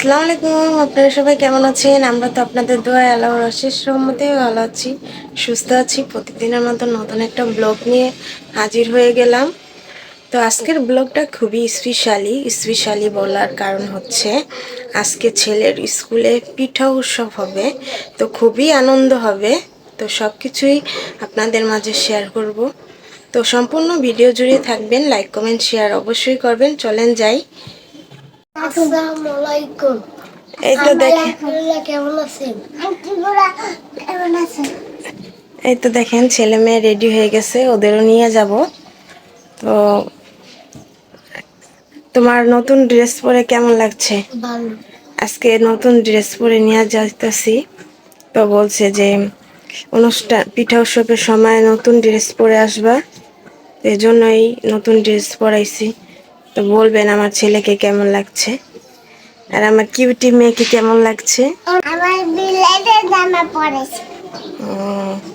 আসসালামু আলাইকুম, আপনারা সবাই কেমন আছেন? আমরা তো আপনাদের দোয়া আল্লাহর অশেষ রহমতে ভালো আছি, সুস্থ আছি। প্রতিদিনের মতো নতুন একটা ব্লগ নিয়ে হাজির হয়ে গেলাম। তো আজকের ব্লগটা খুবই স্পেশালি স্পেশালি বলার কারণ হচ্ছে আজকে ছেলের স্কুলে পিঠা উৎসব হবে, তো খুবই আনন্দ হবে। তো সব কিছুই আপনাদের মাঝে শেয়ার করব। তো সম্পূর্ণ ভিডিও জুড়ে থাকবেন, লাইক, কমেন্ট, শেয়ার অবশ্যই করবেন। চলেন যাই। এই তো দেখেন। আলহামদুলিল্লাহ কেমন আছেন? কেমন আছেন? এই তো দেখেন ছেলে মেয়ে রেডি হয়ে গেছে ওদেরও নিয়ে যাব। তো তোমার নতুন ড্রেস পরে কেমন লাগছে? আজকে নতুন ড্রেস পরে নিয়ে যাইতেছি। তো বলছে যে অনুষ্ঠান পিঠা উৎসবের সময় নতুন ড্রেস পরে আসবা। এই জন্যই নতুন ড্রেস পরাইছি। তো বলবেন আমার ছেলেকে কেমন লাগছে? আর আমার কিউটি মেয়েকে কেমন লাগছে? আমার বিলাইটের জামা পরেছে।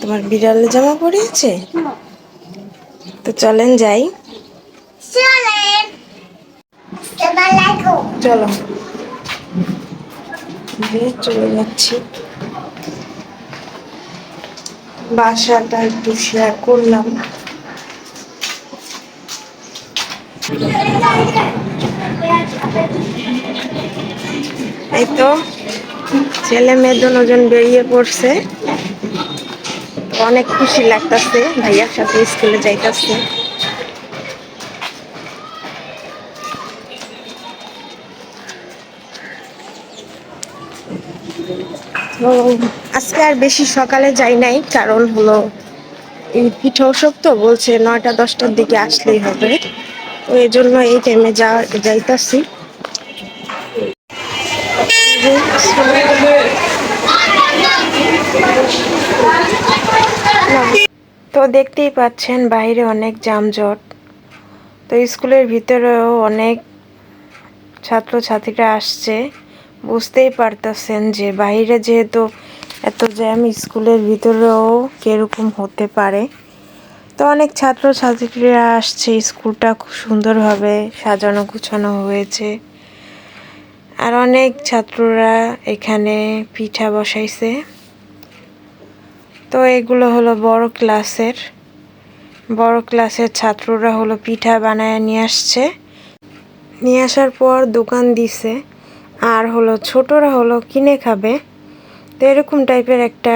তোমার বিড়ালে জামা পরিয়েছে তো চলেন যাই। চলেন। চলো। চলে যাচ্ছি। বাসাটা একটু শেয়ার করলাম। এই তো, ছেলে মেয়ে দুজন বেরিয়ে পড়ছে। অনেক খুশি লাগতাছে, ভাইয়ার সাথে স্কুলে যাইতাছে। তো আজকে আর বেশি সকালে যাই নাই, কারণ হলো এই পিঠা উৎসব তো, বলছে নয়টা, দশটার দিকে আসলেই হবে। এই জন্য এই টাইমে যা, যাইতাছি। তো দেখতেই পাচ্ছেন বাইরে অনেক যানজট। তো স্কুলের ভিতরেও অনেক ছাত্রছাত্রীরা আসছে। বুঝতেই পারতেছেন যে বাইরে যেহেতু এত জ্যাম, স্কুলের ভিতরেও কীরকম হতে পারে। তো অনেক ছাত্রছাত্রীরা আসছে, স্কুলটা খুব সুন্দরভাবে সাজানো গুছানো হয়েছে। আর অনেক ছাত্ররা এখানে পিঠা বসাইছে। তো এগুলো হলো বড় ক্লাসের বড় ক্লাসের ছাত্ররা হলো পিঠা বানায় নিয়ে আসছে। নিয়ে আসার পর দোকান দিছে, আর হলো ছোটরা হলো কিনে খাবে। তো এরকম টাইপের একটা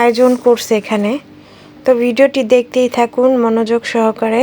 আয়োজন করছে এখানে। তো ভিডিওটি দেখতেই থাকুন মনোযোগ সহকারে।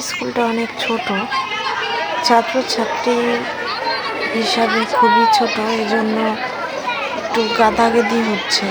স্কুলটা অনেক ছোট। ছাত্রছাত্রী হিসাবে খুবই ছোট এজন্য একটু গাদাগাদি হচ্ছে।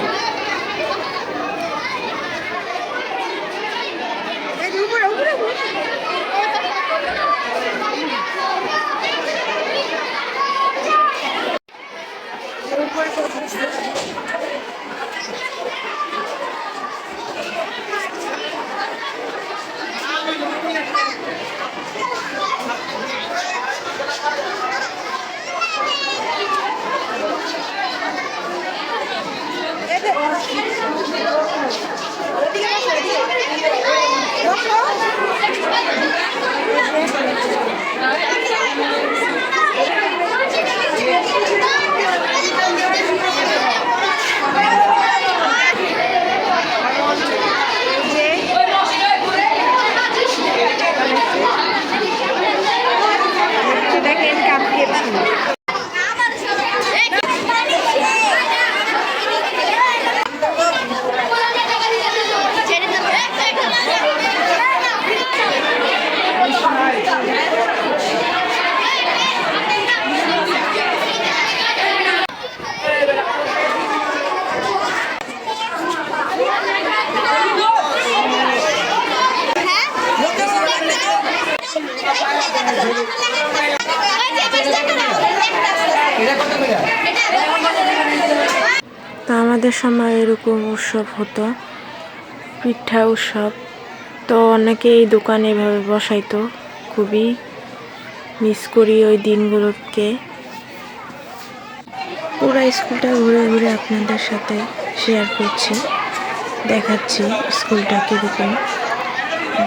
তা আমাদের সময় এরকম উৎসব হতো, পিঠা উৎসব। তো অনেকে এই দোকানে এভাবে বসাইতো, খুবই মিস করি ওই দিনগুলোকে। পুরো স্কুলটা ঘুরে ঘুরে আপনাদের সাথে শেয়ার করছি, দেখাচ্ছি স্কুলটা কীরকম,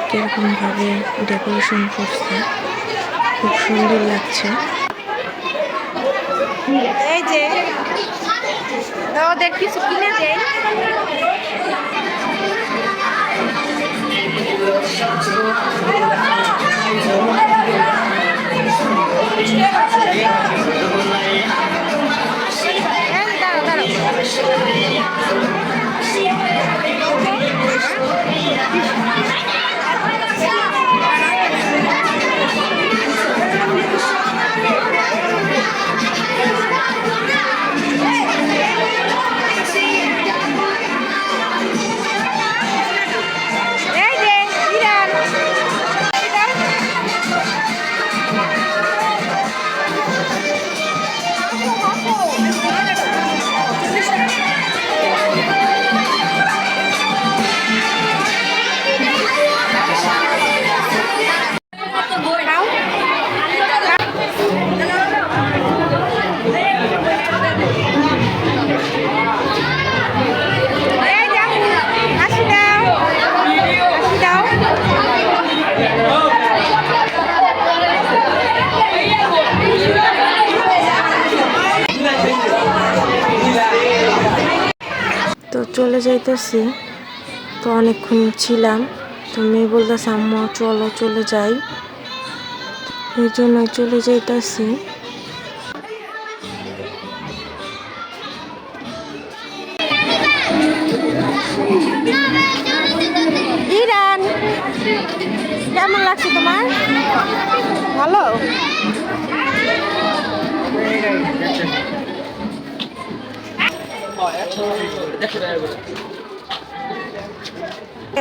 কীরকমভাবে ডেকোরেশন করছে। খুব সুন্দর লাগছে। এই যে ওদের কিছু কিনে দেয় দাঁড়াও চলে যাইতেছি। তো অনেকক্ষণ ছিলাম। তো মেয়ে বলতেছে, আম্মা, চলো, চলে যাই। এই জন্য চলে যাইতেছি। ইরান, কেমন লাগছে তোমার? ভালো?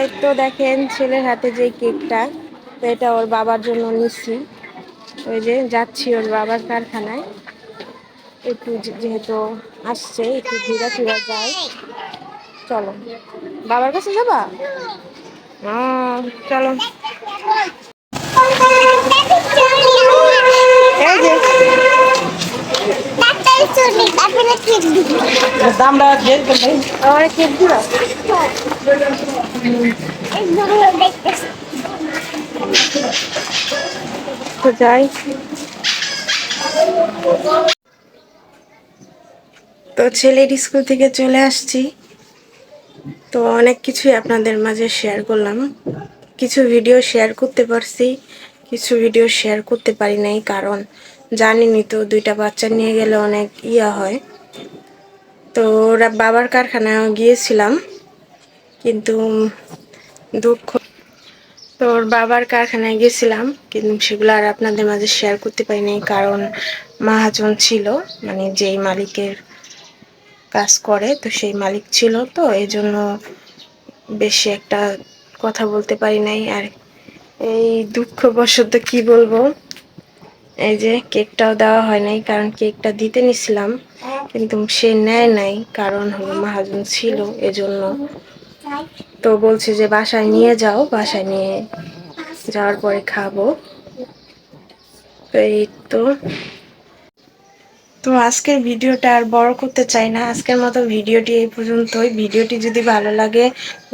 এই তো দেখেন ছেলের হাতে যে কেকটা, তো এটা ওর বাবার জন্য নিচ্ছি। ওই যে যাচ্ছি ওর বাবার কারখানায়। একটু যেহেতু আসছে, একটু ঘুরা ফিরা যায় চলো। বাবার কাছে যাবা? চলো। এই যে। তো যাই। তো ছেলের স্কুল থেকে চলে আসছি। তো অনেক কিছুই আপনাদের মাঝে শেয়ার করলাম। কিছু ভিডিও শেয়ার করতে পারছি, কিছু ভিডিও শেয়ার করতে পারি নাই, কারণ জানিনি তো দুইটা বাচ্চা নিয়ে গেলে অনেক ইয়া হয়। তো ওরা বাবার কারখানায় গিয়েছিলাম, কিন্তু দুঃখ। তো ওর বাবার কারখানায় গেছিলাম কিন্তু সেগুলো আর আপনাদের মাঝে শেয়ার করতে পারিনি, কারণ মাহাজন ছিল মানে যেই মালিকের কাজ করে, তো সেই মালিক ছিল, তো এই জন্য বেশি একটা কথা বলতে পারি নাই। আর এই দুঃখবশত কি বলব, এই যে কেকটাও দেওয়া হয় নাই, কারণ কেকটা দিতে নিছিলাম। কিন্তু সে নেয় নাই, কারণ হলো মহাজন ছিল, এজন্য তো বলছে যে বাসায় নিয়ে যাও, বাসায় নিয়ে যাওয়ার পরে খাব। এই তো। তো আজকের ভিডিওটা আর বড় করতে চাই না, আজকের মতো ভিডিওটি এই পর্যন্তই। ভিডিওটি যদি ভালো লাগে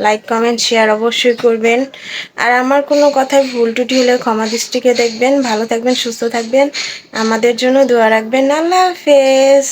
লাইক কমেন্ট শেয়ার অবশ্যই করবেন। আর আমার কোনো কথায় ভুল টুটি হলে ক্ষমা দৃষ্টিকে দেখবেন। ভালো থাকবেন, সুস্থ থাকবেন। আমাদের জন্য দোয়া রাখবেন। আল্লাহ হাফেজ।